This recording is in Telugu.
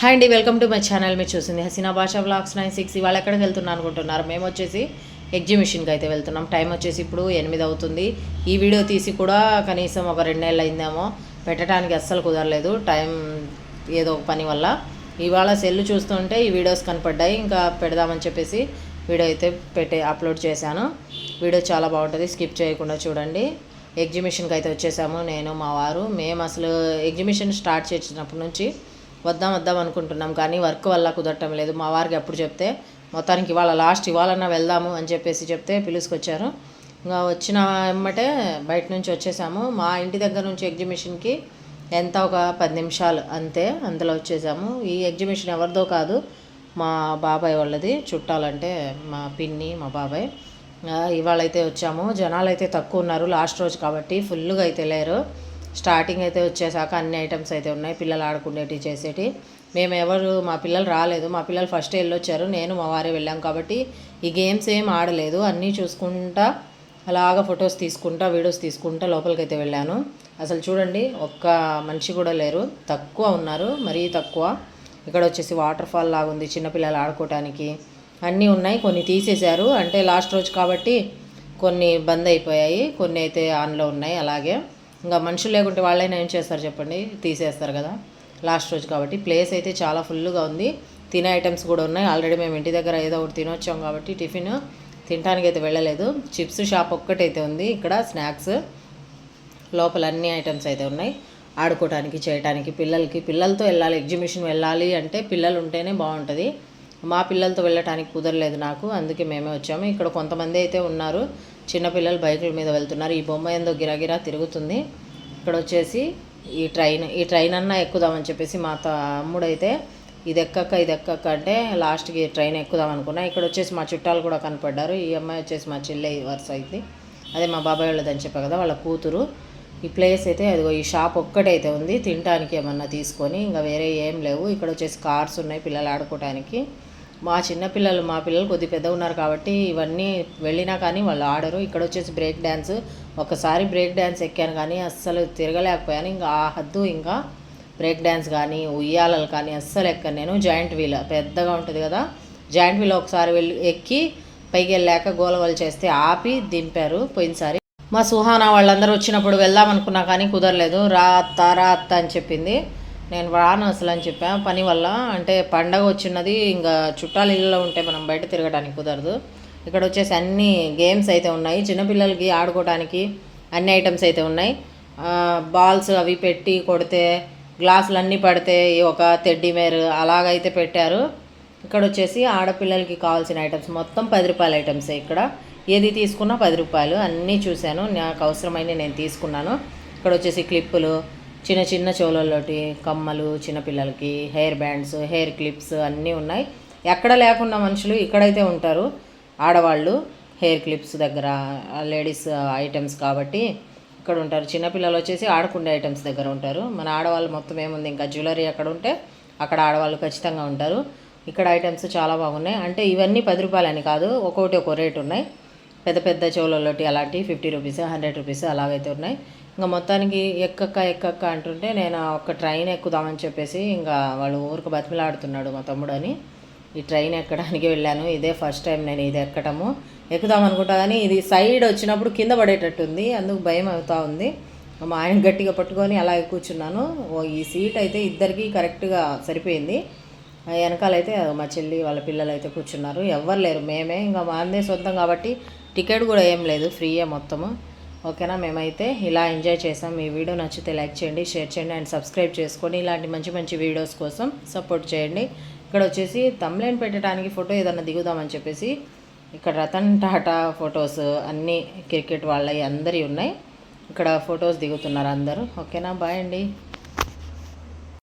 హాయ్ అండి వెల్కమ్ టు మై ఛానల్. మీరు చూసింది హసీనా భాషా బ్లాగ్స్ నైన్ సిక్స్. ఇవాళ ఎక్కడికి వెళ్తున్నా అనుకుంటున్నారు? మేము వచ్చేసి ఎగ్జిబిషన్కి అయితే వెళ్తున్నాం. టైం వచ్చేసి ఇప్పుడు ఎనిమిది అవుతుంది. ఈ వీడియో తీసి కూడా కనీసం ఒక రెండు నెలలు అయిందేమో. పెట్టడానికి అస్సలు కుదరలేదు. టైం ఏదో ఒక పని వల్ల. ఇవాళ సెల్ చూస్తుంటే ఈ వీడియోస్ కనపడ్డాయి. ఇంకా పెడదామని చెప్పేసి వీడియో అయితే పెట్టే అప్లోడ్ చేశాను. వీడియో చాలా బాగుంటుంది. స్కిప్ చేయకుండా చూడండి. ఎగ్జిబిషన్కి అయితే వచ్చేసాము నేను మా వారు. మేము అసలు ఎగ్జిబిషన్ స్టార్ట్ చేసినప్పటి నుంచి వద్దాం వద్దాం అనుకుంటున్నాం కానీ వర్క్ వల్ల కుదరటం లేదు. మా వారికి ఎప్పుడు చెప్తే మొత్తానికి ఇవాళ లాస్ట్ ఇవాళన్నా వెళ్దాము అని చెప్పేసి చెప్తే పిలుచుకొచ్చారు ఇంకా వచ్చిన వెమ్మటే బయట నుంచి వచ్చేసాము. మా ఇంటి దగ్గర నుంచి ఎగ్జిబిషన్కి ఎంత? ఒక పది నిమిషాలు అంతే అందులో వచ్చేసాము. ఈ ఎగ్జిబిషన్ ఎవరిదో కాదు మా బాబాయ్ వాళ్ళది. చుట్టాలంటే మా పిన్ని మా బాబాయ్. ఇవాళైతే ఇవాళ అయితే వచ్చాము. జనాలు అయితే తక్కువ ఉన్నారు లాస్ట్ రోజు కాబట్టి ఫుల్గా అయితే లేరు. స్టార్టింగ్ అయితే వచ్చేసాక అన్ని ఐటమ్స్ అయితే ఉన్నాయి. పిల్లలు ఆడుకునేటి చేసేటి. మేము ఎవరు మా పిల్లలు రాలేదు. మా పిల్లలు ఫస్ట్ వెళ్ళొచ్చారు నేను మా వారే వెళ్ళాం కాబట్టి ఈ గేమ్స్ ఏం ఆడలేదు. అన్నీ చూసుకుంటా అలాగా ఫొటోస్ తీసుకుంటా వీడియోస్ తీసుకుంటా లోపలికి అయితే వెళ్ళాను. అసలు చూడండి ఒక్క మనిషి కూడా లేరు. తక్కువ ఉన్నారు మరీ తక్కువ. ఇక్కడ వచ్చేసి వాటర్ ఫాల్ లాగా ఉంది చిన్నపిల్లలు ఆడుకోవటానికి అన్నీ ఉన్నాయి కొన్ని తీసేశారు. అంటే లాస్ట్ రోజు కాబట్టి కొన్ని బంద్ అయిపోయాయి కొన్ని అయితే ఆన్లో ఉన్నాయి అలాగే. ఇంకా మనుషులు లేకుంటే వాళ్ళైనా ఏం చేస్తారు చెప్పండి? తీసేస్తారు కదా. లాస్ట్ రోజు కాబట్టి ప్లేస్ అయితే చాలా ఫుల్గా ఉంది. తినే ఐటమ్స్ కూడా ఉన్నాయి. ఆల్రెడీ మేము ఇంటి దగ్గర ఏదో ఒకటి తినొచ్చాం కాబట్టి టిఫిన్ తినడానికి అయితే వెళ్ళలేదు. చిప్స్ షాప్ ఒక్కటైతే ఉంది ఇక్కడ స్నాక్స్. లోపల అన్ని ఐటమ్స్ అయితే ఉన్నాయి. ఆడుకోవడానికి చేయడానికి పిల్లలకి పిల్లలతో వెళ్ళాలి ఎగ్జిబిషన్ వెళ్ళాలి అంటే పిల్లలు ఉంటేనే బాగుంటుంది. మా పిల్లలతో వెళ్ళటానికి కుదరలేదు నాకు అందుకే మేమే వచ్చాము. ఇక్కడ కొంతమంది అయితే ఉన్నారు. చిన్నపిల్లలు బైకుల మీద వెళ్తున్నారు. ఈ బొమ్మ ఏందో గిరాగిరా తిరుగుతుంది. ఇక్కడ వచ్చేసి ఈ ట్రైన్ ఈ ట్రైన్ అన్నా ఎక్కుదామని చెప్పేసి మా తమ్ముడైతే ఇది ఎక్కక్క ఇది ఎక్కక్క అంటే లాస్ట్కి ట్రైన్ ఎక్కుదాం అనుకున్నా. ఇక్కడ వచ్చేసి మా చుట్టాలు కూడా కనపడ్డారు. ఈ అమ్మాయి వచ్చేసి మా చెల్లె వరుస అయితే అదే మా బాబాయ్ వాళ్ళదని చెప్పా కదా వాళ్ళ కూతురు. ఈ ప్లేస్ అయితే అదిగో ఈ షాప్ ఒక్కటైతే ఉంది. తినడానికి ఏమన్నా తీసుకొని ఇంకా వేరే ఏం లేవు. ఇక్కడ వచ్చేసి కార్స్ ఉన్నాయి పిల్లలు ఆడుకోవడానికి మా చిన్నపిల్లలు మా పిల్లలు కొద్ది పెద్ద ఉన్నారు కాబట్టి ఇవన్నీ వెళ్ళినా కానీ వాళ్ళు ఆడరు. ఇక్కడ వచ్చేసి బ్రేక్ డ్యాన్స్ ఒకసారి బ్రేక్ డ్యాన్స్ ఎక్కాను కానీ అస్సలు తిరగలేకపోయాను. ఇంకా ఆ హద్దు ఇంకా బ్రేక్ డ్యాన్స్ కానీ ఉయ్యాలలు కానీ అస్సలు ఎక్కను నేను. జాయింట్ వీల్ పెద్దగా ఉంటుంది కదా. జాయింట్ వీల్ ఒకసారి వెళ్ళి ఎక్కి పైకి వెళ్ళాక గోలగోలు చేస్తే ఆపి దింపారు పోయినసారి. మా సుహానా వాళ్ళందరూ వచ్చినప్పుడు వెళ్దాం అనుకున్నా కానీ కుదరలేదు. రా అత్త రా అత్త అని చెప్పింది. నేను రాను అసలు అని చెప్పాను పని వల్ల అంటే పండగ వచ్చినది ఇంకా చుట్టాలు ఇళ్ళలో ఉంటే మనం బయట తిరగడానికి కుదరదు. ఇక్కడ వచ్చేసి అన్ని గేమ్స్ అయితే ఉన్నాయి. చిన్నపిల్లలకి ఆడుకోవడానికి అన్ని ఐటమ్స్ అయితే ఉన్నాయి. బాల్స్ అవి పెట్టి కొడితే గ్లాసులు అన్నీ పడితే ఒక తెడ్డి మేరు అలాగైతే పెట్టారు. ఇక్కడ వచ్చేసి ఆడపిల్లలకి కావాల్సిన ఐటమ్స్. మొత్తం పది రూపాయల ఐటమ్సే ఇక్కడ. ఏది తీసుకున్నా పది రూపాయలు. అన్నీ చూశాను. నాకు అవసరమైన నేను తీసుకున్నాను. ఇక్కడ వచ్చేసి క్లిప్పులు చిన్న చిన్న చెవులలోటి కమ్మలు చిన్నపిల్లలకి హెయిర్ బ్యాండ్స్ హెయిర్ క్లిప్స్ అన్నీ ఉన్నాయి. ఎక్కడ లేకుండా మనుషులు ఇక్కడైతే ఉంటారు. ఆడవాళ్ళు హెయిర్ క్లిప్స్ దగ్గర లేడీస్ ఐటమ్స్ కాబట్టి ఇక్కడ ఉంటారు. చిన్నపిల్లలు వచ్చేసి ఆడుకునే ఐటమ్స్ దగ్గర ఉంటారు. మన ఆడవాళ్ళు మొత్తం ఏముంది? ఇంకా జ్యువెలరీ అక్కడ ఉంటే అక్కడ ఆడవాళ్ళు ఖచ్చితంగా ఉంటారు. ఇక్కడ ఐటమ్స్ చాలా బాగున్నాయి. అంటే ఇవన్నీ పది రూపాయలని కాదు ఒక్కొక్కటి ఒక్కో రేటు ఉన్నాయి. పెద్ద పెద్ద చెవులలోటి అలాంటివి ఫిఫ్టీ రూపీస్ హండ్రెడ్ రూపీస్ అలాగైతే ఉన్నాయి. ఇంకా మొత్తానికి ఎక్కక్క ఎక్కక్క అంటుంటే నేను ఒక ట్రైన్ ఎక్కుదామని చెప్పేసి ఇంకా వాళ్ళు ఊరికి బతిమిలాడుతున్నాడు మా తమ్ముడు అని ఈ ట్రైన్ ఎక్కడానికి వెళ్ళాను. ఇదే ఫస్ట్ టైం నేను ఇది ఎక్కటము. ఎక్కుదాం అనుకుంటా కానీ ఇది సైడ్ వచ్చినప్పుడు కింద పడేటట్టుంది. అందుకు భయం అవుతా ఉంది. మా ఆయన గట్టిగా పట్టుకొని అలాగే కూర్చున్నాను. ఓ ఈ సీట్ అయితే ఇద్దరికి కరెక్ట్గా సరిపోయింది. వెనకాలైతే మా చెల్లి వాళ్ళ పిల్లలు అయితే కూర్చున్నారు. ఎవ్వరు లేరు. మేమే ఇంకా మా అందే సొంతం కాబట్టి టికెట్ కూడా ఏం లేదు. ఫ్రీయే మొత్తము. ఓకేనా? మేమైతే ఇలా ఎంజాయ్ చేసాం. ఈ వీడియో నచ్చితే లైక్ చేయండి షేర్ చేయండి అండ్ సబ్స్క్రైబ్ చేసుకొని ఇలాంటి మంచి మంచి వీడియోస్ కోసం సపోర్ట్ చేయండి. ఇక్కడ వచ్చేసి తమ్లైన్ పెట్టడానికి ఫోటో ఏదన్నా దిగుదామని చెప్పేసి ఇక్కడ రతన్ టాటా ఫొటోస్ అన్నీ క్రికెట్ వాళ్ళవి అందరి ఉన్నాయి. ఇక్కడ ఫొటోస్ దిగుతున్నారు అందరూ. ఓకేనా? బాయ్ అండి.